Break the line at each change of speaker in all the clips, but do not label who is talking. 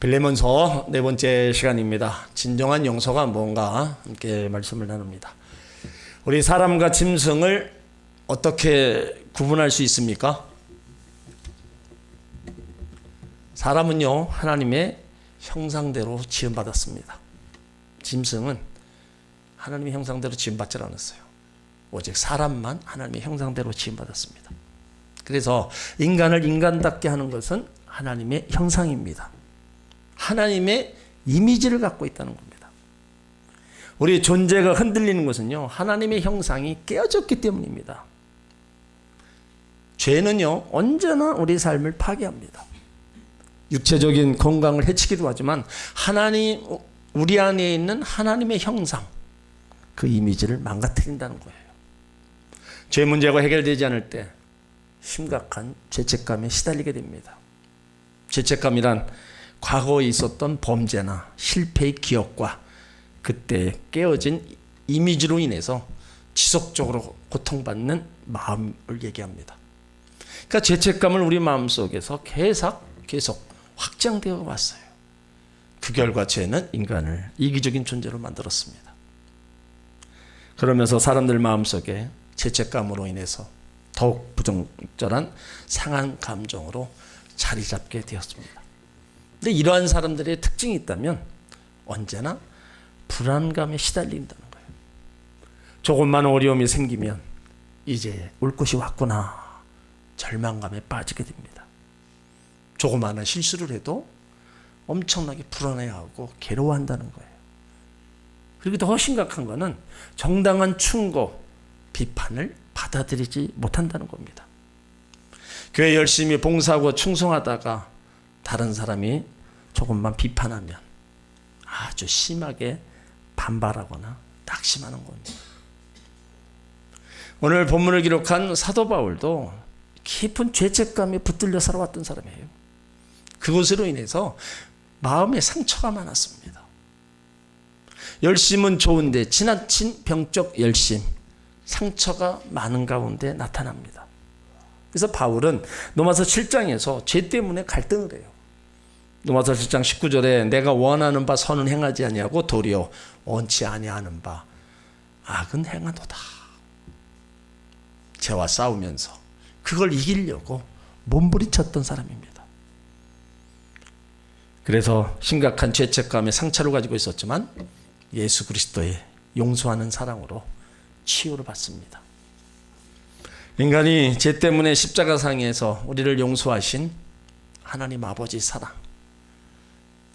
빌레몬서 네 번째 시간입니다. 진정한 용서가 뭔가 함께 말씀을 나눕니다. 우리 사람과 짐승을 어떻게 구분할 수 있습니까? 사람은요 하나님의 형상대로 지음 받았습니다. 짐승은 하나님의 형상대로 지음받지 않았어요. 오직 사람만 하나님의 형상대로 지음 받았습니다. 그래서 인간을 인간답게 하는 것은 하나님의 형상입니다. 하나님의 이미지를 갖고 있다는 겁니다. 우리 존재가 흔들리는 것은요, 하나님의 형상이 깨어졌기 때문입니다. 죄는요, 언제나 우리 삶을 파괴합니다. 육체적인 건강을 해치기도 하지만, 하나님, 우리 안에 있는 하나님의 형상, 그 이미지를 망가뜨린다는 거예요. 죄 문제가 해결되지 않을 때, 심각한 죄책감에 시달리게 됩니다. 죄책감이란 과거에 있었던 범죄나 실패의 기억과 그때 깨어진 이미지로 인해서 지속적으로 고통받는 마음을 얘기합니다. 그러니까 죄책감을 우리 마음 속에서 계속 계속 확장되어 왔어요. 그 결과 죄는 인간을 이기적인 존재로 만들었습니다. 그러면서 사람들 마음 속에 죄책감으로 인해서 더욱 부정절한 상한 감정으로 자리 잡게 되었습니다. 근데 이러한 사람들의 특징이 있다면 언제나 불안감에 시달린다는 거예요. 조금만 어려움이 생기면 이제 올 것이 왔구나 절망감에 빠지게 됩니다. 조그마한 실수를 해도 엄청나게 불안해하고 괴로워한다는 거예요. 그리고 더 심각한 것은 정당한 충고, 비판을 받아들이지 못한다는 겁니다. 교회 열심히 봉사하고 충성하다가 다른 사람이 조금만 비판하면 아주 심하게 반발하거나 낙심하는 겁니다. 오늘 본문을 기록한 사도 바울도 깊은 죄책감에 붙들려 살아왔던 사람이에요. 그것으로 인해서 마음에 상처가 많았습니다. 열심은 좋은데 지나친 병적 열심, 상처가 많은 가운데 나타납니다. 그래서 바울은 로마서 7장에서 죄 때문에 갈등을 해요. 로마서 7장 19절에 내가 원하는 바 선은 행하지 아니하고 도리어 원치 아니하는 바 악은 행하도다. 죄와 싸우면서 그걸 이기려고 몸부림쳤던 사람입니다. 그래서 심각한 죄책감에 상처를 가지고 있었지만 예수 그리스도의 용서하는 사랑으로 치유를 받습니다. 인간이 죄 때문에 십자가상에서 우리를 용서하신 하나님 아버지 사랑,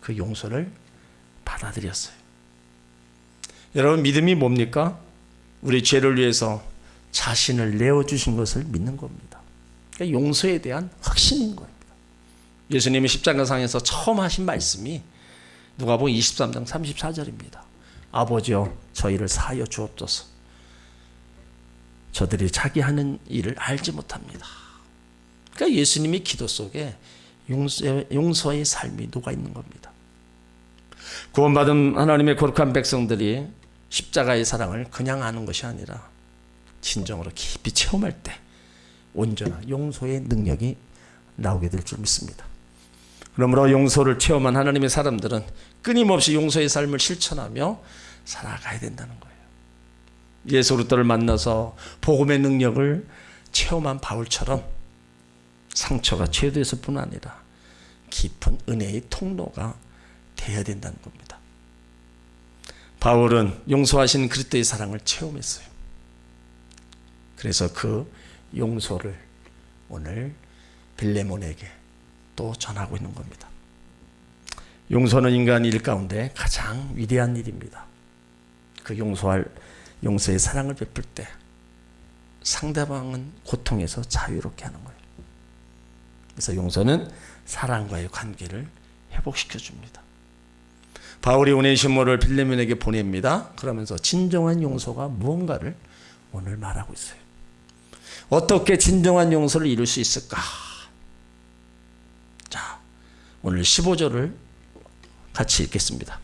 그 용서를 받아들였어요. 여러분, 믿음이 뭡니까? 우리 죄를 위해서 자신을 내어 주신 것을 믿는 겁니다. 그러니까 용서에 대한 확신인 겁니다. 예수님이 십자가상에서 처음 하신 말씀이 누가복음 23장 34절입니다. 아버지여 저희를 사하여 주옵소서. 저들이 자기 하는 일을 알지 못합니다. 그러니까 예수님이 기도 속에 용서의, 용서의 삶이 녹아 있는 겁니다. 구원받은 하나님의 거룩한 백성들이 십자가의 사랑을 그냥 아는 것이 아니라 진정으로 깊이 체험할 때 온전한 용서의 능력이 나오게 될 줄 믿습니다. 그러므로 용서를 체험한 하나님의 사람들은 끊임없이 용서의 삶을 실천하며 살아가야 된다는 거예요. 예수 그리스도를 만나서 복음의 능력을 체험한 바울처럼 상처가 죄도에서 뿐 아니라 깊은 은혜의 통로가 되어야 된다는 겁니다. 바울은 용서하신 그리스도의 사랑을 체험했어요. 그래서 그 용서를 오늘 빌레몬에게 또 전하고 있는 겁니다. 용서는 인간 일 가운데 가장 위대한 일입니다. 그 용서할 용서의 사랑을 베풀 때 상대방은 고통에서 자유롭게 하는 거예요. 그래서 용서는 사랑과의 관계를 회복시켜 줍니다. 바울이 오네시모를 빌레몬에게 보냅니다. 그러면서 진정한 용서가 무언가를 오늘 말하고 있어요. 어떻게 진정한 용서를 이룰 수 있을까? 자, 오늘 15절을 같이 읽겠습니다.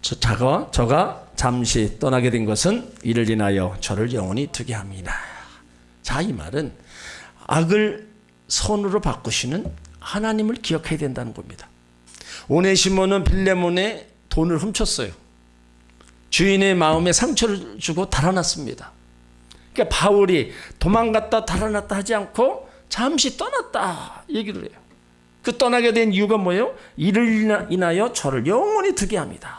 저, 자가, 저가 잠시 떠나게 된 것은 이를 인하여 저를 영원히 두게 합니다. 자, 이 말은 악을 선으로 바꾸시는 하나님을 기억해야 된다는 겁니다. 오네시모는 빌레몬의 돈을 훔쳤어요. 주인의 마음에 상처를 주고 달아났습니다. 그러니까 바울이 도망갔다 달아났다 하지 않고 잠시 떠났다 얘기를 해요. 그 떠나게 된 이유가 뭐예요? 이를 인하여 저를 영원히 두게 합니다.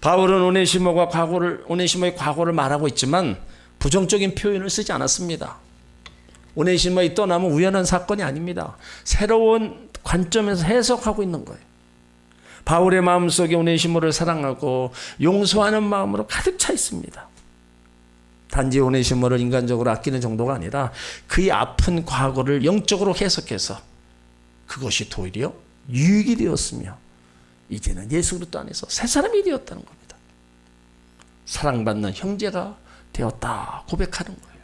바울은 오네시모가 과거를 오네시모의 과거를 말하고 있지만 부정적인 표현을 쓰지 않았습니다. 오네시모의 떠남은 우연한 사건이 아닙니다. 새로운 관점에서 해석하고 있는 거예요. 바울의 마음속에 오네시모를 사랑하고 용서하는 마음으로 가득 차 있습니다. 단지 오네시모를 인간적으로 아끼는 정도가 아니라 그의 아픈 과거를 영적으로 해석해서 그것이 도리어 유익이 되었으며 이제는 예수 그리스도 안에서 새 사람이 되었다는 겁니다. 사랑받는 형제가 되었다 고백하는 거예요.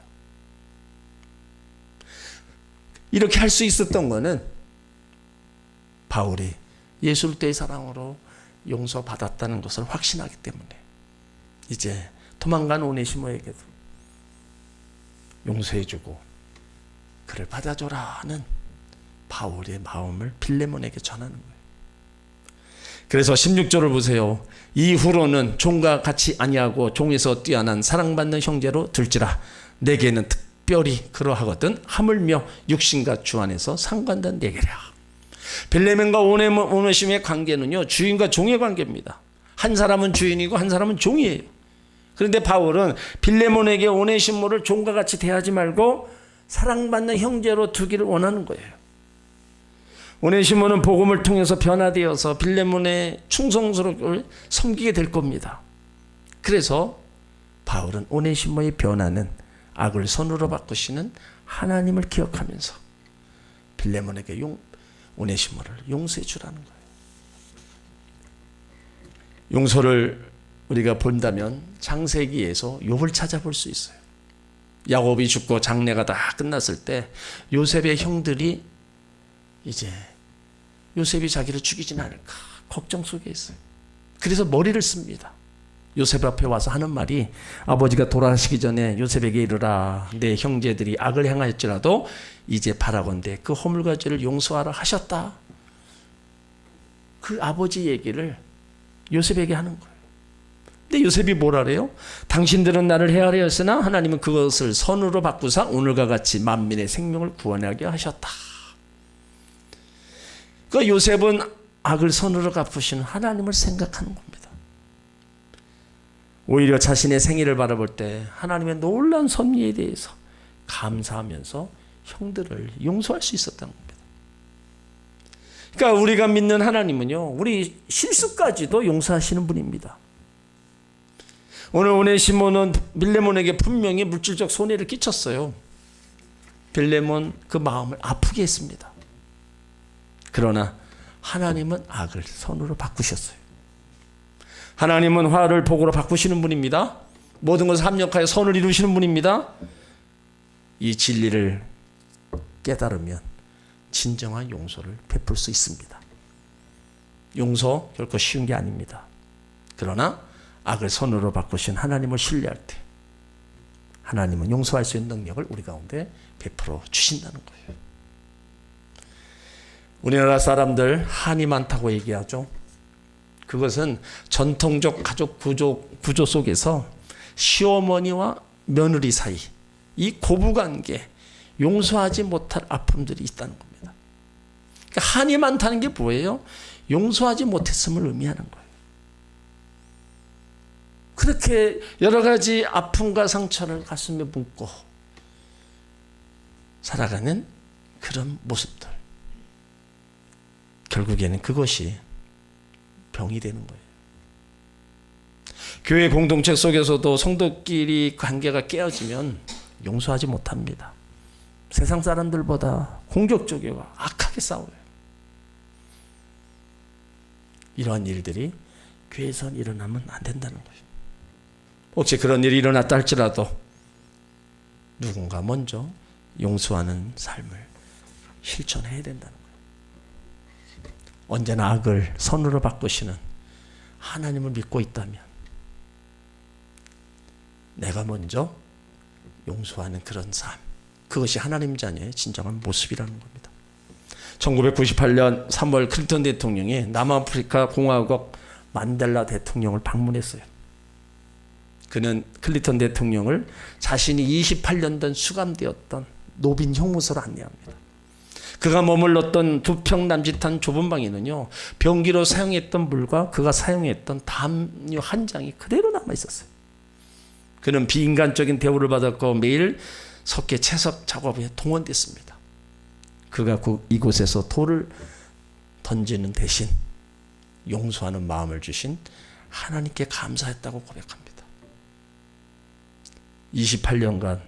이렇게 할 수 있었던 거는 바울이 예수 그리스도의 사랑으로 용서받았다는 것을 확신하기 때문에 이제 도망간 오네시모에게도 용서해주고 그를 받아줘라는 바울의 마음을 빌레몬에게 전하는 거예요. 그래서 16절을 보세요. 이후로는 종과 같이 아니하고 종에서 뛰어난 사랑받는 형제로 들지라 내게는 특별히 그러하거든 하물며 육신과 주 안에서 상관된 내게랴. 빌레몬과 오네시모의 관계는요 주인과 종의 관계입니다. 한 사람은 주인이고 한 사람은 종이에요. 그런데 바울은 빌레몬에게 오네시모를 종과 같이 대하지 말고 사랑받는 형제로 두기를 원하는 거예요. 오네시모는 복음을 통해서 변화되어서 빌레몬의 충성스럽게 섬기게 될 겁니다. 그래서 바울은 오네시모의 변화는 악을 선으로 바꾸시는 하나님을 기억하면서 빌레몬에게 용, 오네시모를 용서해 주라는 거예요. 용서를 우리가 본다면 창세기에서 욥을 찾아볼 수 있어요. 야곱이 죽고 장례가 다 끝났을 때 요셉의 형들이 이제 요셉이 자기를 죽이진 않을까 걱정 속에 있어요. 그래서 머리를 씁니다. 요셉 앞에 와서 하는 말이 아버지가 돌아가시기 전에 요셉에게 이르라 내 형제들이 악을 행하였지라도 이제 바라건대 그 허물과지를 용서하라 하셨다. 그 아버지 얘기를 요셉에게 하는 거예요. 근데 요셉이 뭐라 그래요? 당신들은 나를 헤아려 했으나 하나님은 그것을 선으로 바꾸사 오늘과 같이 만민의 생명을 구원하게 하셨다. 그 요셉은 악을 선으로 갚으시는 하나님을 생각하는 겁니다. 오히려 자신의 생일을 바라볼 때 하나님의 놀라운 섭리에 대해서 감사하면서 형들을 용서할 수 있었다는 겁니다. 그러니까 우리가 믿는 하나님은요, 우리 실수까지도 용서하시는 분입니다. 오늘 오네시모는 빌레몬에게 분명히 물질적 손해를 끼쳤어요. 빌레몬 그 마음을 아프게 했습니다. 그러나 하나님은 악을 선으로 바꾸셨어요. 하나님은 화를 복으로 바꾸시는 분입니다. 모든 것을 합력하여 선을 이루시는 분입니다. 이 진리를 깨달으면 진정한 용서를 베풀 수 있습니다. 용서 결코 쉬운 게 아닙니다. 그러나 악을 선으로 바꾸신 하나님을 신뢰할 때 하나님은 용서할 수 있는 능력을 우리 가운데 베풀어 주신다는 거예요. 우리나라 사람들 한이 많다고 얘기하죠. 그것은 전통적 가족 구조, 구조 속에서 시어머니와 며느리 사이 이 고부관계 용서하지 못할 아픔들이 있다는 겁니다. 그러니까 한이 많다는 게 뭐예요? 용서하지 못했음을 의미하는 거예요. 그렇게 여러 가지 아픔과 상처를 가슴에 묻고 살아가는 그런 모습들. 결국에는 그것이 병이 되는 거예요. 교회 공동체 속에서도 성도끼리 관계가 깨어지면 용서하지 못합니다. 세상 사람들보다 공격적이고 악하게 싸워요. 이러한 일들이 교회에서 일어나면 안 된다는 거예요. 혹시 그런 일이 일어났다 할지라도 누군가 먼저 용서하는 삶을 실천해야 된다는 거예요. 언제나 악을 선으로 바꾸시는 하나님을 믿고 있다면 내가 먼저 용서하는 그런 삶 그것이 하나님 자녀의 진정한 모습이라는 겁니다. 1998년 3월 클린턴 대통령이 남아프리카 공화국 만델라 대통령을 방문했어요. 그는 클린턴 대통령을 자신이 28년 전 수감되었던 노빈 형무소로 안내합니다. 그가 머물렀던 두 평 남짓한 좁은 방에는요 병기로 사용했던 물과 그가 사용했던 담요 한 장이 그대로 남아 있었어요. 그는 비인간적인 대우를 받았고 매일 석계 채석 작업에 동원됐습니다. 그가 그 이곳에서 돌을 던지는 대신 용서하는 마음을 주신 하나님께 감사했다고 고백합니다. 28년간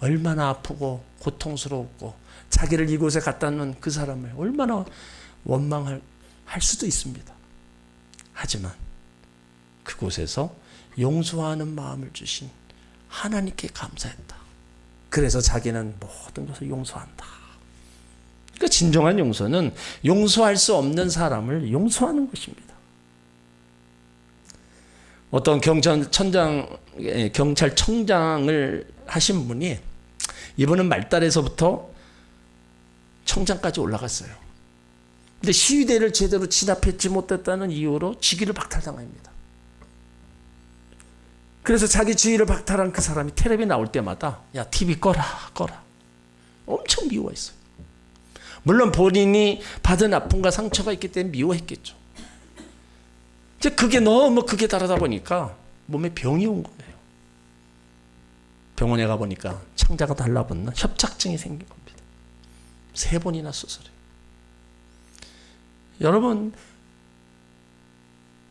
얼마나 아프고 고통스러웠고 자기를 이곳에 갖다 놓은 그 사람을 얼마나 원망할 할 수도 있습니다. 하지만 그곳에서 용서하는 마음을 주신 하나님께 감사했다. 그래서 자기는 모든 것을 용서한다. 그러니까 진정한 용서는 용서할 수 없는 사람을 용서하는 것입니다. 어떤 경찰청장 예, 경찰청장을 하신 분이 이분은 말달에서부터 청장까지 올라갔어요. 근데 시위대를 제대로 진압했지 못했다는 이유로 직위를 박탈당합니다. 그래서 자기 지위를 박탈한 그 사람이 텔레비 나올 때마다 야 TV 꺼라 꺼라 엄청 미워했어요. 물론 본인이 받은 아픔과 상처가 있기 때문에 미워했겠죠. 이제 그게 너무 그게 다르다 보니까 몸에 병이 온 거예요. 병원에 가 보니까 창자가 달라붙는 협착증이 생긴 겁니다. 세 번이나 수술해. 여러분,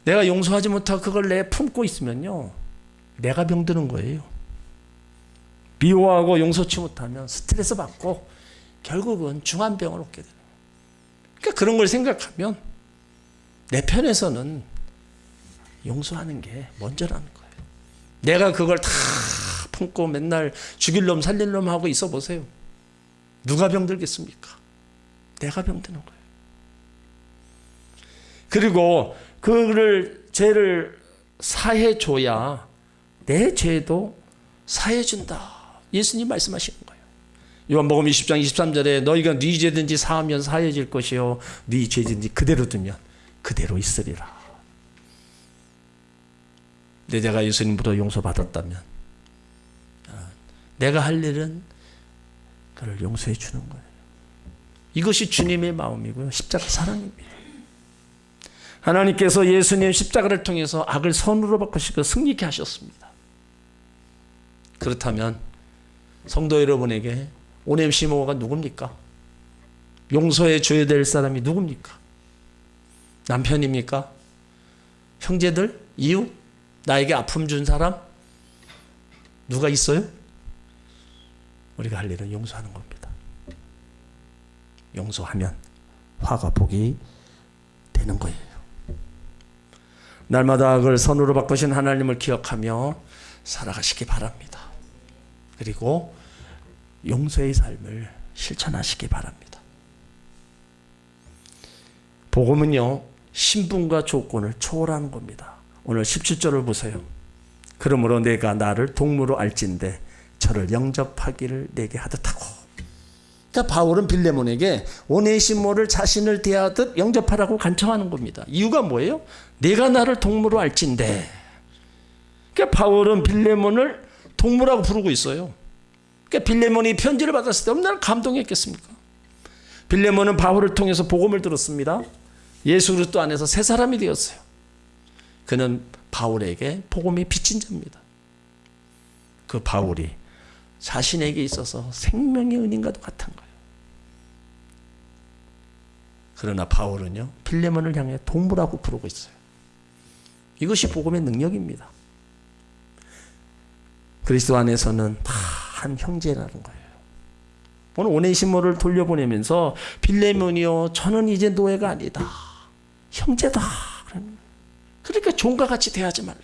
내가 용서하지 못하고 그걸 내 품고 있으면요, 내가 병드는 거예요. 미워하고 용서치 못하면 스트레스 받고 결국은 중환병을 얻게 거예요. 그러니까 그런 걸 생각하면 내 편에서는 용서하는 게 먼저라는 거예요. 내가 그걸 다 품고 맨날 죽일 놈 살릴 놈 하고 있어 보세요. 누가 병들겠습니까? 내가 병드는 거예요. 그리고 그를 죄를 사해 줘야 내 죄도 사해 준다. 예수님 말씀하시는 거예요. 요한복음 20장 23절에 너희가 네 죄든지 사하면 사해질 것이요 네 죄든지 그대로 두면 그대로 있으리라. 내 내가 예수님보다 용서받았다면 아, 내가 할 일은 그를 용서해 주는 거예요. 이것이 주님의 마음이고요. 십자가 사랑입니다. 하나님께서 예수님 십자가를 통해서 악을 선으로 바꾸시고 승리케 하셨습니다. 그렇다면 성도 여러분에게 오넴시모가 누굽니까? 용서해 줘야 될 사람이 누굽니까? 남편입니까? 형제들? 이웃? 나에게 아픔 준 사람? 누가 있어요? 우리가 할 일은 용서하는 겁니다. 용서하면 화가 복이 되는 거예요. 날마다 그걸 선으로 바꾸신 하나님을 기억하며 살아가시기 바랍니다. 그리고 용서의 삶을 실천하시기 바랍니다. 복음은요, 신분과 조건을 초월하는 겁니다. 오늘 17절을 보세요. 그러므로 내가 나를 동무로 알진대 저를 영접하기를 내게 하듯하고. 그러니까 바울은 빌레몬에게 오네시모를 자신을 대하듯 영접하라고 간청하는 겁니다. 이유가 뭐예요? 내가 나를 동무로 알진대. 그러니까 바울은 빌레몬을 동무라고 부르고 있어요. 그러니까 빌레몬이 편지를 받았을 때 얼마나 감동했겠습니까? 빌레몬은 바울을 통해서 복음을 들었습니다. 예수 그리스도 안에서 새 사람이 되었어요. 그는 바울에게 복음이 비친 자입니다. 그 바울이 자신에게 있어서 생명의 은인과도 같은 거예요. 그러나 바울은요, 빌레몬을 향해 동무라고 부르고 있어요. 이것이 복음의 능력입니다. 그리스도 안에서는 다 한 형제라는 거예요. 오늘 오네시모를 돌려보내면서 빌레몬이요, 저는 이제 노예가 아니다. 형제다. 그러니까 종과 같이 대하지 말라.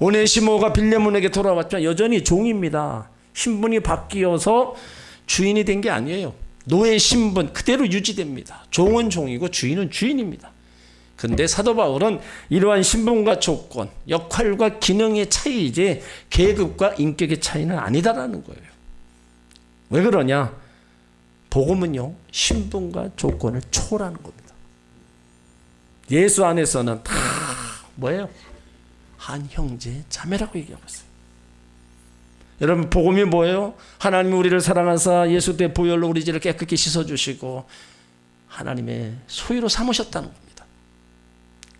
오네시모가 빌레몬에게 돌아왔지만 여전히 종입니다. 신분이 바뀌어서 주인이 된 게 아니에요. 노예 신분 그대로 유지됩니다. 종은 종이고 주인은 주인입니다. 근데 사도 바울은 이러한 신분과 조건, 역할과 기능의 차이이지 계급과 인격의 차이는 아니다라는 거예요. 왜 그러냐? 복음은요 신분과 조건을 초월하는 겁니다. 예수 안에서는 다 뭐예요? 한 형제 자매라고 얘기하고 있어요. 여러분 복음이 뭐예요? 하나님이 우리를 사랑하사 예수 때 보혈로 우리 죄를 깨끗이 씻어 주시고 하나님의 소유로 삼으셨다는 겁니다.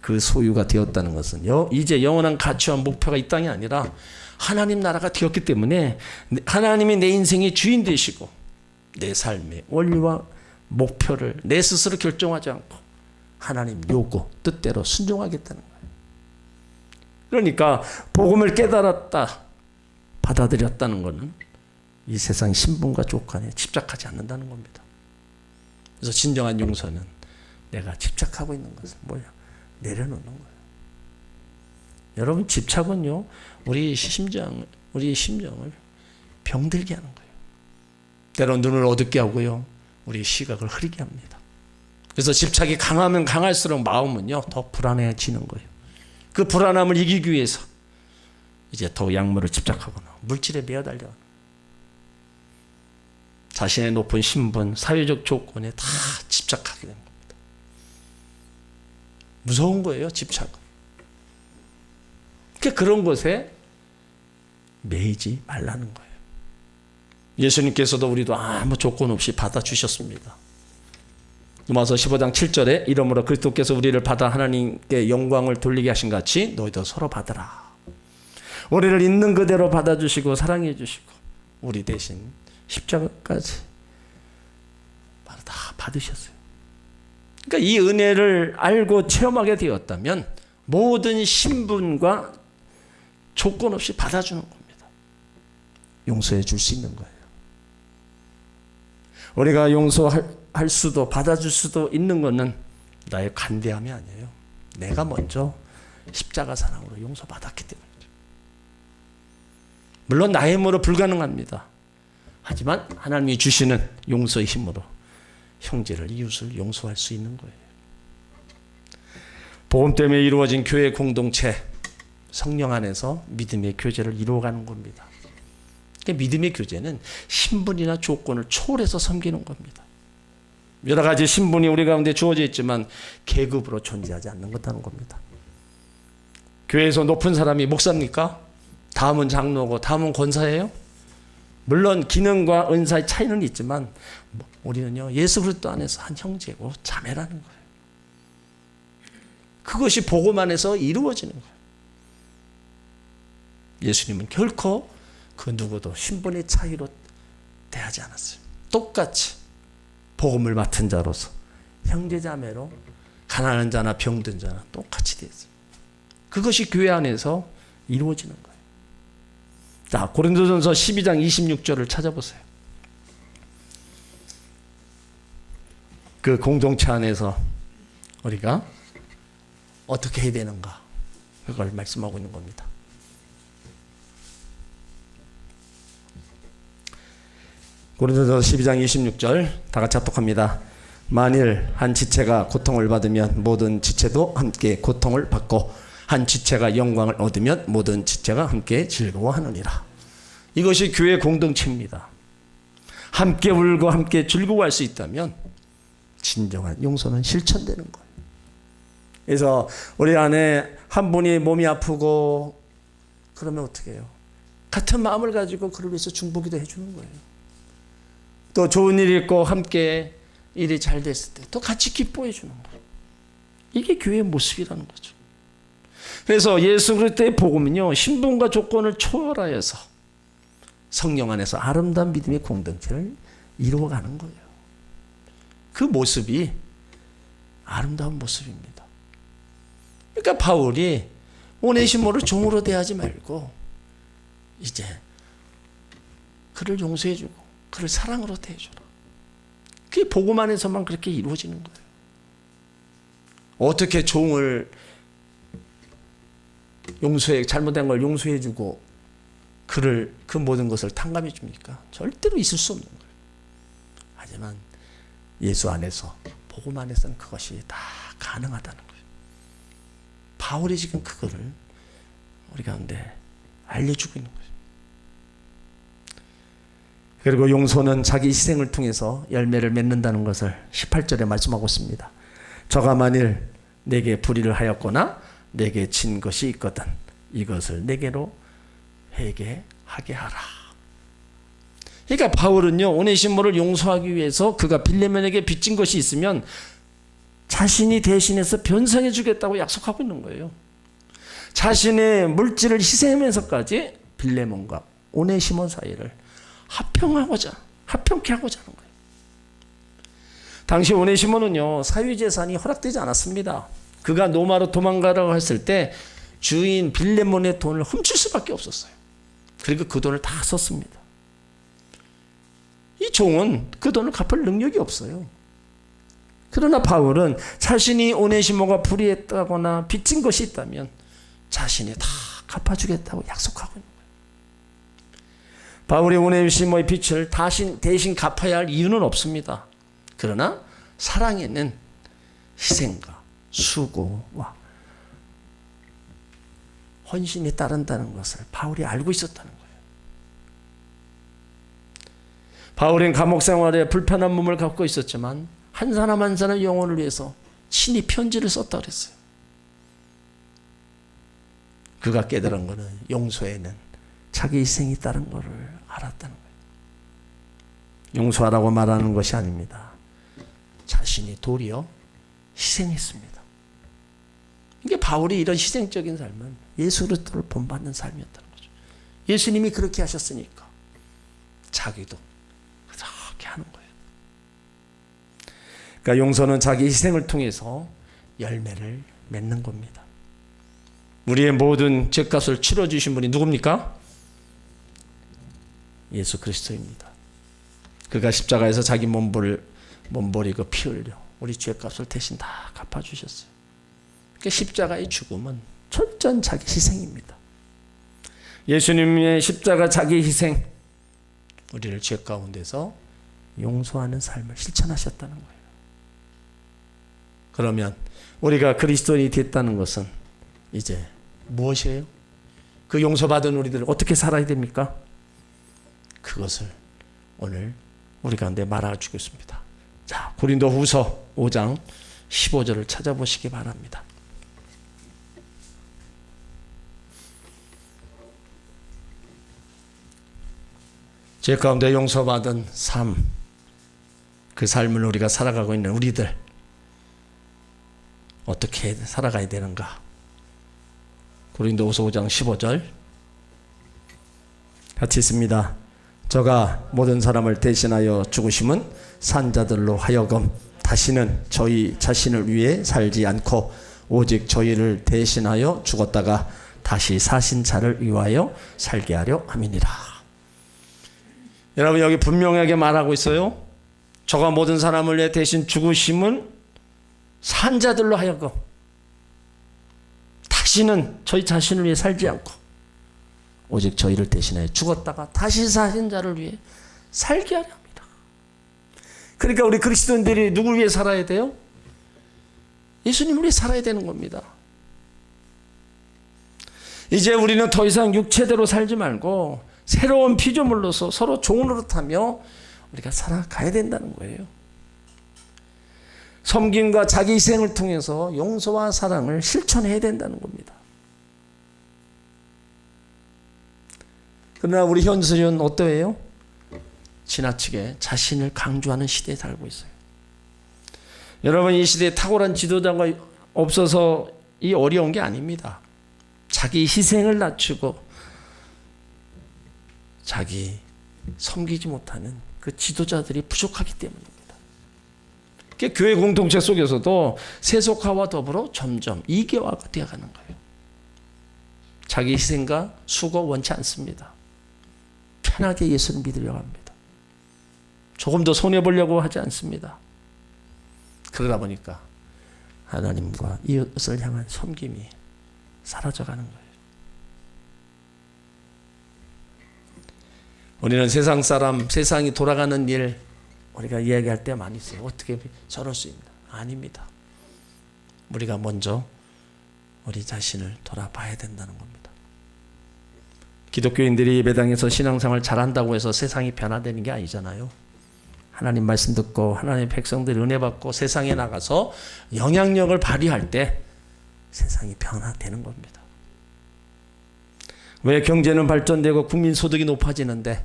그 소유가 되었다는 것은 요 이제 영원한 가치와 목표가 이 땅이 아니라 하나님 나라가 되었기 때문에 하나님이 내 인생의 주인 되시고 내 삶의 원리와 목표를 내 스스로 결정하지 않고 하나님 요구 뜻대로 순종하겠다는. 그러니까 복음을 깨달았다 받아들였다는 것은 이 세상 신분과 조건에 집착하지 않는다는 겁니다. 그래서 진정한 용서는 내가 집착하고 있는 것은 뭐야? 내려놓는 거예요. 여러분 집착은요 우리 심장 우리 심정을 병들게 하는 거예요. 때로 눈을 어둡게 하고요 우리 시각을 흐리게 합니다. 그래서 집착이 강하면 강할수록 마음은요 더 불안해지는 거예요. 그 불안함을 이기기 위해서 이제 더 약물을 집착하거나 물질에 매어달려 자신의 높은 신분, 사회적 조건에 다 집착하게 되는 겁니다. 무서운 거예요, 집착은. 그러니까 그런 것에 매이지 말라는 거예요. 예수님께서도 우리도 아무 조건 없이 받아주셨습니다. 로마서 15장 7절에 이러므로 그리스도께서 우리를 받아 하나님께 영광을 돌리게 하신 같이 너희도 서로 받으라. 우리를 있는 그대로 받아주시고 사랑해 주시고 우리 대신 십자가까지 바로 다 받으셨어요. 그러니까 이 은혜를 알고 체험하게 되었다면 모든 신분과 조건 없이 받아주는 겁니다. 용서해 줄 수 있는 거예요. 우리가 용서할 할 수도 받아줄 수도 있는 것은 나의 간대함이 아니에요. 내가 먼저 십자가 사랑으로 용서받았기 때문이죠. 물론 나의 힘으로 불가능합니다. 하지만 하나님이 주시는 용서의 힘으로 형제를 이웃을 용서할 수 있는 거예요. 복음 때문에 이루어진 교회 공동체 성령 안에서 믿음의 교제를 이루어가는 겁니다. 그러니까 믿음의 교제는 신분이나 조건을 초월해서 섬기는 겁니다. 여러 가지 신분이 우리 가운데 주어져 있지만 계급으로 존재하지 않는 것다는 겁니다. 교회에서 높은 사람이 목사입니까? 다음은 장로고 다음은 권사예요? 물론 기능과 은사의 차이는 있지만 우리는요 예수 그리스도 안에서 한 형제고 자매라는 거예요. 그것이 복음 안에서 이루어지는 거예요. 예수님은 결코 그 누구도 신분의 차이로 대하지 않았어요. 똑같이 복음을 맡은 자로서 형제자매로 가난한 자나 병든 자나 똑같이 되었어요. 그것이 교회 안에서 이루어지는 거예요. 자, 고린도전서 12장 26절을 찾아보세요. 그 공동체 안에서 우리가 어떻게 해야 되는가 그걸 말씀하고 있는 겁니다. 고린도서 12장 26절 다 같이 합독합니다. 만일 한 지체가 고통을 받으면 모든 지체도 함께 고통을 받고 한 지체가 영광을 얻으면 모든 지체가 함께 즐거워하느니라. 이것이 교회 공동체입니다. 함께 울고 함께 즐거워할 수 있다면 진정한 용서는 실천되는 거예요. 그래서 우리 안에 한 분이 몸이 아프고 그러면 어떻게 해요? 같은 마음을 가지고 그를 위해서 중보기도 해주는 거예요. 또 좋은 일이 있고 함께 일이 잘 됐을 때 또 같이 기뻐해 주는 거예요. 이게 교회의 모습이라는 거죠. 그래서 예수 그리스도의 복음은요 신분과 조건을 초월하여서 성령 안에서 아름다운 믿음의 공동체를 이루어가는 거예요. 그 모습이 아름다운 모습입니다. 그러니까 바울이 오네시모를 종으로 대하지 말고 이제 그를 용서해주고 그를 사랑으로 대해줘라. 그게 복음 안에서만 그렇게 이루어지는 거예요. 어떻게 종을 용서해 잘못된 걸 용서해 주고 그를 그 모든 것을 탕감해 줍니까? 절대로 있을 수 없는 거예요. 하지만 예수 안에서 복음 안에서는 그것이 다 가능하다는 거예요. 바울이 지금 그거를 우리 가운데 알려주고 있는 거예요. 그리고 용서는 자기 희생을 통해서 열매를 맺는다는 것을 18절에 말씀하고 있습니다. 저가 만일 내게 불의를 하였거나 내게 진 것이 있거든 이것을 내게로 회개하게 하라. 그러니까 바울은요 오네시모를 용서하기 위해서 그가 빌레몬에게 빚진 것이 있으면 자신이 대신해서 변성해 주겠다고 약속하고 있는 거예요. 자신의 물질을 희생하면서까지 빌레몬과 오네시모 사이를 합평하고자 합평케 하고자 하는 거예요. 당시 오네시모는요 사유 재산이 허락되지 않았습니다. 그가 노마로 도망가라고 했을 때 주인 빌레몬의 돈을 훔칠 수밖에 없었어요. 그리고 그 돈을 다 썼습니다. 이 종은 그 돈을 갚을 능력이 없어요. 그러나 바울은 자신이 오네시모가 불의했다거나 빚진 것이 있다면 자신이 다 갚아주겠다고 약속하고 있는 거예요. 바울이 오네시모의 빚을 다신, 대신 갚아야 할 이유는 없습니다. 그러나 사랑에는 희생과 수고와 헌신이 따른다는 것을 바울이 알고 있었다는 거예요. 바울은 감옥 생활에 불편한 몸을 갖고 있었지만 한 사람 한 사람 영혼을 위해서 친히 편지를 썼다 그랬어요. 그가 깨달은 것은 용서에는 자기 희생이 따른 것을 알았다는 거예요. 용서하라고 말하는 것이 아닙니다. 자신이 도리어 희생했습니다. 이게 바울이 이런 희생적인 삶은 예수 그리스도를 본받는 삶이었다는 거죠. 예수님이 그렇게 하셨으니까 자기도 그렇게 하는 거예요. 그러니까 용서는 자기 희생을 통해서 열매를 맺는 겁니다. 우리의 모든 죄값을 치러 주신 분이 누굽니까? 예수 그리스도입니다. 그가 십자가에서 자기 몸을 몸버리고 피 흘려 우리 죄값을 대신 다 갚아 주셨어요. 그 십자가의 죽음은 철저한 자기 희생입니다. 예수님의 십자가 자기 희생 우리를 죄 가운데서 용서하는 삶을 실천하셨다는 거예요. 그러면 우리가 그리스도인이 됐다는 것은 이제 무엇이에요? 그 용서받은 우리들 어떻게 살아야 됩니까? 그것을 오늘 우리 가운데 말아주겠습니다. 자, 고린도 후서 5장 15절을 찾아보시기 바랍니다. 죄 가운데 용서받은 삶, 그 삶을 우리가 살아가고 있는 우리들, 어떻게 살아가야 되는가? 고린도후서 5장 15절 같이 있습니다. 저가 모든 사람을 대신하여 죽으심은 산자들로 하여금 다시는 저희 자신을 위해 살지 않고 오직 저희를 대신하여 죽었다가 다시 사신 자를 위하여 살게 하려 함이니라. 여러분 여기 분명하게 말하고 있어요. 저가 모든 사람을 위해 대신 죽으심은 산자들로 하여금 다시는 저희 자신을 위해 살지 않고 오직 저희를 대신하여 죽었다가 다시 사신 자를 위해 살게 하려 합니다. 그러니까 우리 그리스도인들이 누굴 위해 살아야 돼요? 예수님을 위해 살아야 되는 겁니다. 이제 우리는 더 이상 육체대로 살지 말고 새로운 피조물로서 서로 종으로 타며 우리가 살아가야 된다는 거예요. 섬김과 자기 희생을 통해서 용서와 사랑을 실천해야 된다는 겁니다. 그러나 우리 현실은 어떠해요? 지나치게 자신을 강조하는 시대에 살고 있어요. 여러분 이 시대에 탁월한 지도자가 없어서 이 어려운 게 아닙니다. 자기 희생을 낮추고 자기 섬기지 못하는 그 지도자들이 부족하기 때문입니다. 교회 공동체 속에서도 세속화와 더불어 점점 이계화가 되어가는 거예요. 자기 희생과 수고 원치 않습니다. 편하게 예수를 믿으려고 합니다. 조금 더 손해보려고 하지 않습니다. 그러다 보니까 하나님과 이웃을 향한 섬김이 사라져가는 거예요. 우리는 세상 사람, 세상이 돌아가는 일, 우리가 이야기할 때 많이 있어요. 어떻게 저럴 수 있나? 아닙니다. 우리가 먼저 우리 자신을 돌아봐야 된다는 겁니다. 기독교인들이 예배당에서 신앙생활 잘한다고 해서 세상이 변화되는 게 아니잖아요. 하나님 말씀 듣고 하나님의 백성들이 은혜 받고 세상에 나가서 영향력을 발휘할 때 세상이 변화되는 겁니다. 왜 경제는 발전되고 국민 소득이 높아지는데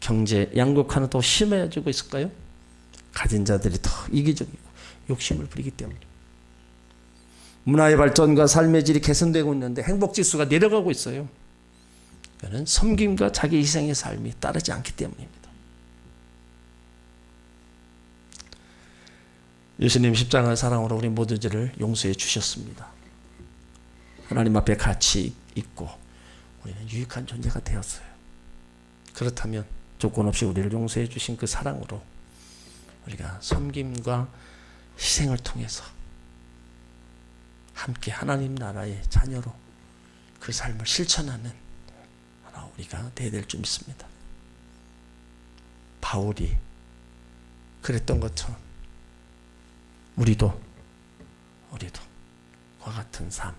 경제 양극화는 더 심해지고 있을까요? 가진 자들이 더 이기적이고 욕심을 부리기 때문에. 문화의 발전과 삶의 질이 개선되고 있는데 행복 지수가 내려가고 있어요. 이는 섬김과 자기 희생의 삶이 따르지 않기 때문입니다. 예수님 십자가 사랑으로 우리 모든 죄를 용서해 주셨습니다. 하나님 앞에 같이 있고 우리는 유익한 존재가 되었어요. 그렇다면 조건 없이 우리를 용서해 주신 그 사랑으로 우리가 섬김과 희생을 통해서 함께 하나님 나라의 자녀로 그 삶을 실천하는 우리가 되어야 될 줄 믿습니다. 바울이 그랬던 것처럼 우리도 우리도 과 같은 삶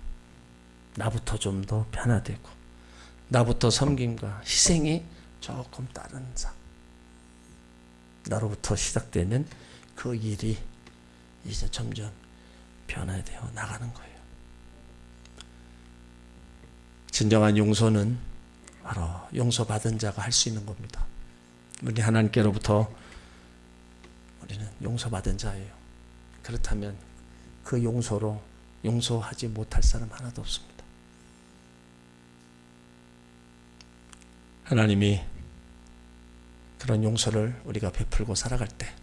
나부터 좀 더 변화되고 나부터 섬김과 희생이 조금 다른 삶 나로부터 시작되는 그 일이 이제 점점 변화되어 나가는 거예요. 진정한 용서는 바로 용서받은 자가 할 수 있는 겁니다. 우리 하나님께로부터 우리는 용서받은 자예요. 그렇다면 그 용서로 용서하지 못할 사람 하나도 없습니다. 하나님이 그런 용서를 우리가 베풀고 살아갈 때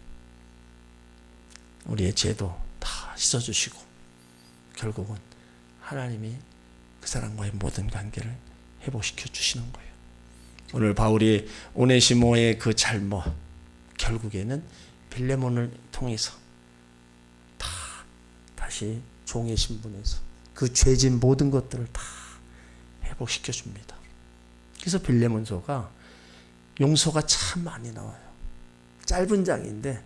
우리의 죄도 다 씻어주시고 결국은 하나님이 그 사람과의 모든 관계를 회복시켜 주시는 거예요. 오늘 바울이 오네시모의 그 잘못 결국에는 빌레몬을 통해서 다 다시 종의 신분에서 그 죄진 모든 것들을 다 회복시켜 줍니다. 그래서 빌레몬서가 용서가 참 많이 나와요. 짧은 장인데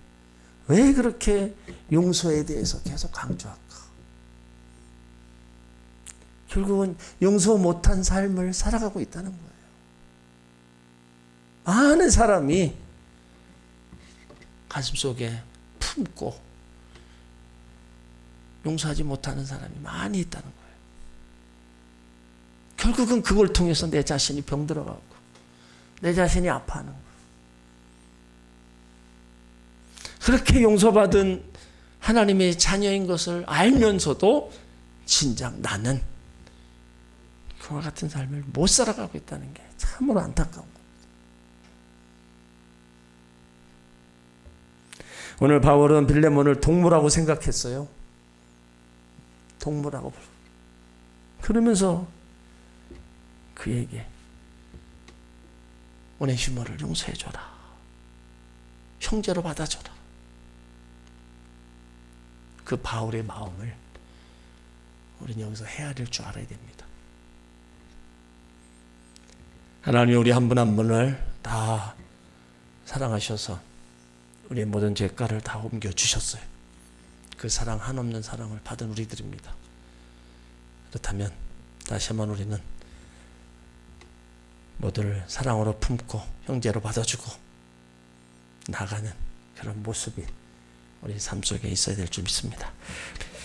왜 그렇게 용서에 대해서 계속 강조할까? 결국은 용서 못한 삶을 살아가고 있다는 거예요. 많은 사람이 가슴 속에 품고 용서하지 못하는 사람이 많이 있다는 거예요. 결국은 그걸 통해서 내 자신이 병들어가고 내 자신이 아파하는. 그렇게 용서받은 하나님의 자녀인 것을 알면서도 진작 나는 그와 같은 삶을 못 살아가고 있다는 게 참으로 안타까운 겁니다. 오늘 바울은 빌레몬을 동물하고 생각했어요. 동물하고. 그러면서 그에게 오네시모를 용서해줘라. 형제로 받아줘라. 그 바울의 마음을 우리는 여기서 헤아릴 줄 알아야 됩니다. 하나님 우리 한분한 분을 다 사랑하셔서 우리의 모든 죄가를 다 옮겨 주셨어요. 그 사랑 한없는 사랑을 받은 우리들입니다. 그렇다면 다시 한번 우리는 모두를 사랑으로 품고 형제로 받아주고 나가는 그런 모습이 우리 삶 속에 있어야 될 줄 믿습니다.